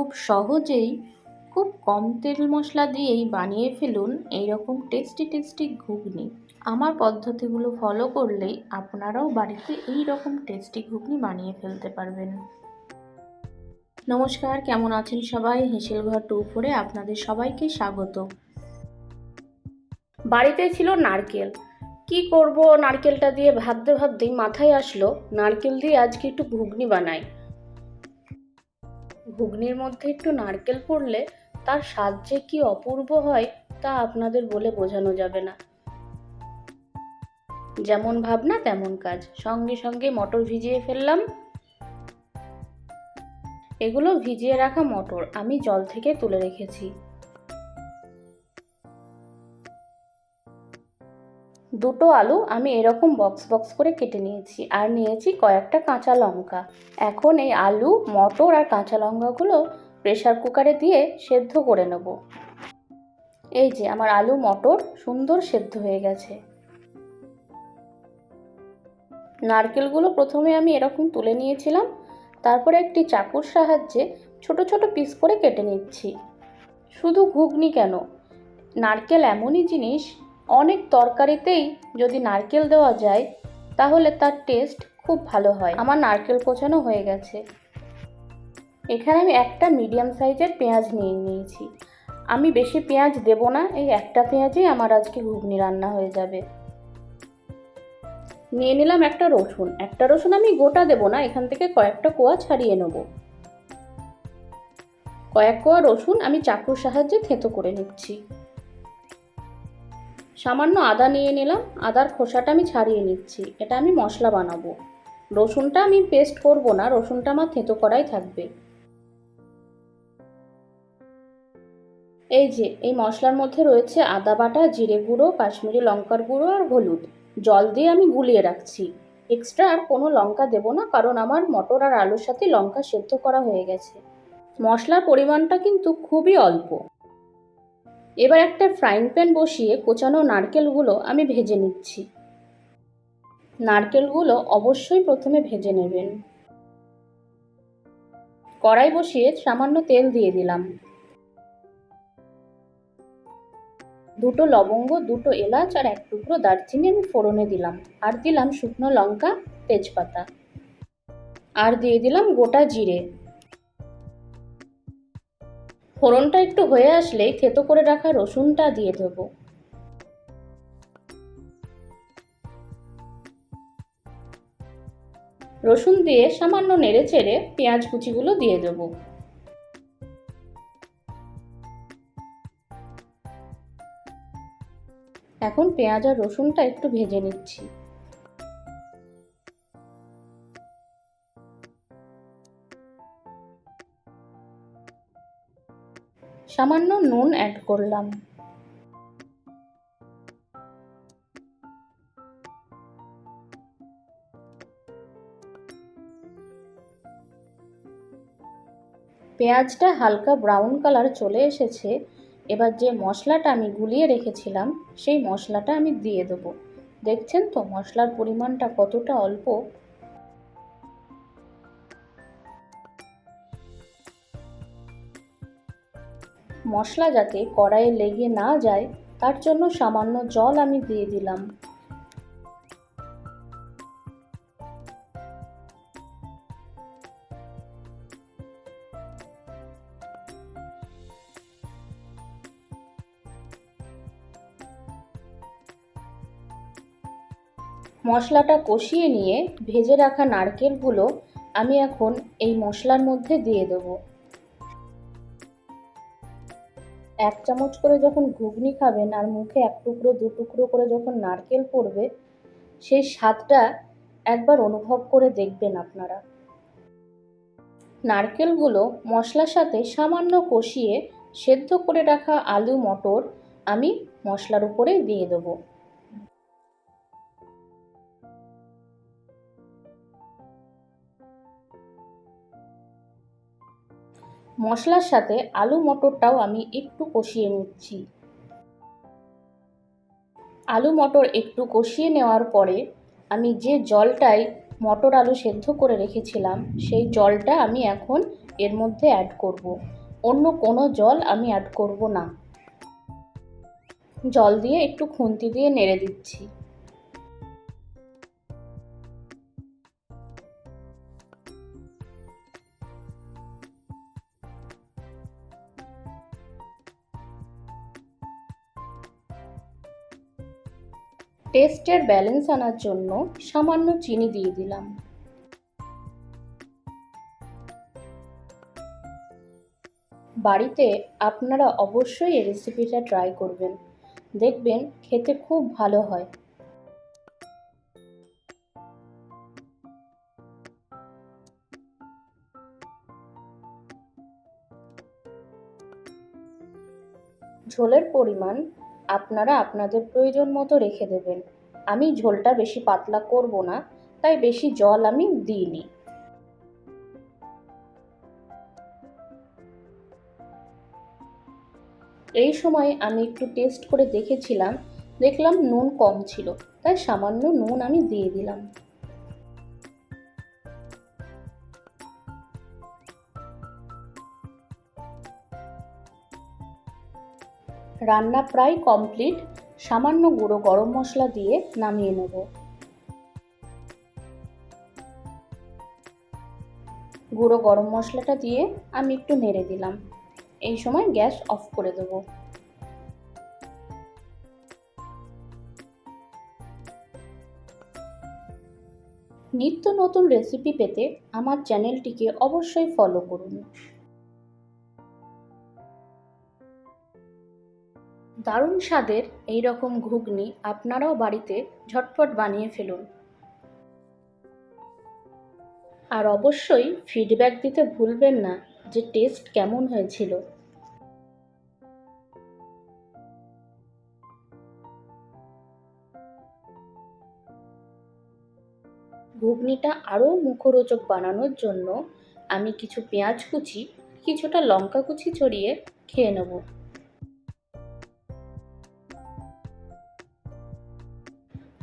খুব সহজেই খুব কম তেল মশলা দিয়েই বানিয়ে ফেলুন এইরকম টেস্টি টেস্টি ঘুগনি। আমার পদ্ধতিগুলো ফলো করলেই আপনারাও বাড়িতে এই রকম টেস্টি ঘুগনি বানিয়ে ফেলতে পারবেন। নমস্কার, কেমন আছেন সবাই? হেসেল ঘর টু ফোরে আপনাদের সবাইকে স্বাগত। বাড়িতে ছিল নারকেল। কি করব, নারকেলটা দিয়ে ভাবতে ভাবতেই মাথায় আসলো, নারকেল দিয়ে আজকে একটু ঘুগনি বানাই। ঘুগনির মধ্যে একটু নারকেল পড়লে তার স্বাদ যে কি অপূর্ব হয় তা আপনাদের বলে বোঝানো যাবে না। যেমন ভাবনা তেমন কাজ। সঙ্গে সঙ্গে মটর ভিজিয়ে ফেললাম। এগুলো ভিজিয়ে রাখা মটর। আমি জল থেকে তুলে রেখেছি। দুটো আলু আমি এরকম বক্স বক্স করে কেটে নিয়েছি আর নিয়েছি কয়েকটা কাঁচা লঙ্কা। এখন এই আলু, মটর আর কাঁচা লঙ্কাগুলো প্রেশার কুকারে দিয়ে সেদ্ধ করে নেব। এই যে আমার আলু, মটর সুন্দর সেদ্ধ হয়ে গেছে। নারকেলগুলো প্রথমে আমি এরকম তুলে নিয়েছিলাম, তারপরে একটি চাকুর সাহায্যে ছোট ছোট পিস করে কেটে নিচ্ছি। শুধু ঘুগনি কেন? নারকেল এমনই জিনিস অনেক তরকারিতেই যদি নারকেল দেওয়া যায়, তাহলে তার টেস্ট খুব ভালো হয়। আমার নারকেল কোচানো হয়ে গেছে। এখানে আমি একটা মিডিয়াম সাইজের পেঁয়াজ নিয়ে নিয়েছি। আমি বেশি পেঁয়াজ দেব না, এই একটা পেঁয়াজেই আমার আজকে ঘুগনি রান্না হয়ে যাবে। নিয়ে নিলাম একটা রসুন। একটা রসুন আমি গোটা দেব না, এখান থেকে কয়েকটা কোয়া ছাড়িয়ে নেব। কয়েক কোয়া রসুন আমি চাকুর সাহায্যে থেঁতো করে নিচ্ছি। সামান্য আদা নিয়ে নিলাম। আদার খোসাটা আমি ছাড়িয়ে নিচ্ছি। এটা আমি মশলা বানাবো। রসুনটা আমি পেস্ট করব না, রসুনটা আমার থেঁতো করাই থাকবে। এই যে, এই মশলার মধ্যে রয়েছে আদা বাটা, জিরে গুঁড়ো, কাশ্মীরি লঙ্কার গুঁড়ো আর হলুদ। জল দিয়ে আমি গুলিয়ে রাখছি। এক্সট্রা আর কোনো লঙ্কা দেব না, কারণ আমার মটর আর আলুর সাথে লঙ্কা সেদ্ধ করা হয়ে গেছে। মশলার পরিমাণটা কিন্তু খুবই অল্প। এবার একটা ফ্রাইং প্যান বসিয়ে কোচানো নারকেলগুলো আমি ভেজে নিচ্ছি। নারকেলগুলো অবশ্যই প্রথমে ভেজে নেবেন। কড়াই বসিয়ে সামান্য তেল দিয়ে দিলাম। দুটো লবঙ্গ, দুটো এলাচ আর এক টুকরো দারচিনি আমি ফোড়নে দিলাম। আর দিলাম শুকনো লঙ্কা, তেজপাতা। আর দিয়ে দিলাম গোটা জিরে। ফোড়নটা একটু হয়ে আসলেই থেতো করে রাখা রসুনটা দিয়ে দেব। রসুন দিয়ে সামান্য নেড়ে চেড়ে পেঁয়াজ কুচিগুলো দিয়ে দেব। এখন পেঁয়াজ আর রসুনটা একটু ভেজে নিচ্ছি। সামান্য নুন অ্যাড করলাম। পেঁয়াজটা হালকা ব্রাউন কালার চলে এসেছে। এবার যে মশলাটা আমি গুলিয়ে রেখেছিলাম, সেই মশলাটা আমি দিয়ে দেবো। দেখছেন তো, মশলার পরিমাণটা কতটা অল্প? মশলা যাতে কড়াইয়ে লেগে না যায়, তার জন্য সামান্য জল আমি দিয়ে দিলাম। মশলাটা কষিয়ে নিয়ে ভেজে রাখা নারকেলগুলো আমি এখন এই মশলার মধ্যে দিয়ে দেবো। এক চামচ করে যখন ঘুগনি খাবেন আর মুখে এক টুকরো, দু টুকরো করে যখন নারকেল পড়বে, সেই স্বাদটা একবার অনুভব করে দেখবেন আপনারা। নারকেলগুলো মশলার সাথে সামান্য কষিয়ে সেদ্ধ করে রাখা আলু, মটর আমি মশলার উপরে দিয়ে দেবো। মশলার সাথে আলু মটরটাও আমি একটু কষিয়ে নিচ্ছি। আলু মটর একটু কষিয়ে নেওয়ার পরে আমি যে জলটাই মটর আলু সেদ্ধ করে রেখেছিলাম, সেই জলটা আমি এখন এর মধ্যে অ্যাড করব। অন্য কোনো জল আমি অ্যাড করব না। জল দিয়ে একটু খুন্তি দিয়ে নেড়ে দিচ্ছি। টেস্টের ব্যালেন্স আনার জন্য সামান্য চিনি দিয়ে দিলাম। বাড়িতে আপনারা অবশ্যই এই রেসিপিটা ট্রাই করবেন। দেখবেন খেতে খুব ভালো হয়। ঝোলের পরিমাণ আপনারা আপনাদের প্রয়োজন মতো রেখে দেবেন। আমি ঝোলটা বেশি পাতলা করব না, তাই বেশি জল আমি দিইনি। এই সময় আমি একটু টেস্ট করে দেখেছিলাম, দেখলাম নুন কম ছিল, তাই সামান্য নুন আমি দিয়ে দিলাম। রান্না প্রায় কমপ্লিট সামান্য গুঁড়ো গরম মশলা দিয়ে নামিয়ে নেব। গুঁড়ো গরম মশলাটা দিয়ে আমি একটু নেড়ে দিলাম। এই সময় গ্যাস অফ করে দেবো। নিত্য নতুন রেসিপি পেতে আমার চ্যানেলটিকে অবশ্যই ফলো করুন। দারুণ স্বাদের এই রকম ঘুগনি আপনারাও বাড়িতে ঝটপট বানিয়ে ফেলুন। আর অবশ্যই ফিডব্যাক দিতে ভুলবেন না যে টেস্ট কেমন হয়েছিল। ঘুগনিটা আরও মুখরোচক বানানোর জন্য আমি কিছু পেঁয়াজ কুচি, কিছুটা লঙ্কা কুচি ছড়িয়ে খেয়ে নেব।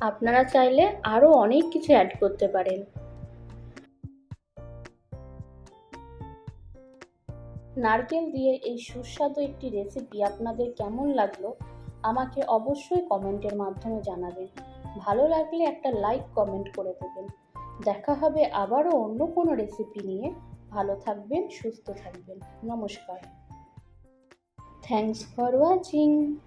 আপনারা চাইলে আরও অনেক কিছু অ্যাড করতে পারেন। নারকেল দিয়ে এই সুস্বাদু একটি রেসিপি আপনাদের কেমন লাগল, আমাকে অবশ্যই কমেন্টের মাধ্যমে জানাবেন। ভালো লাগলে একটা লাইক কমেন্ট করে দেবেন। দেখা হবে আবারও অন্য কোনো রেসিপি নিয়ে। ভালো থাকবেন, সুস্থ থাকবেন। নমস্কার। Thanks for watching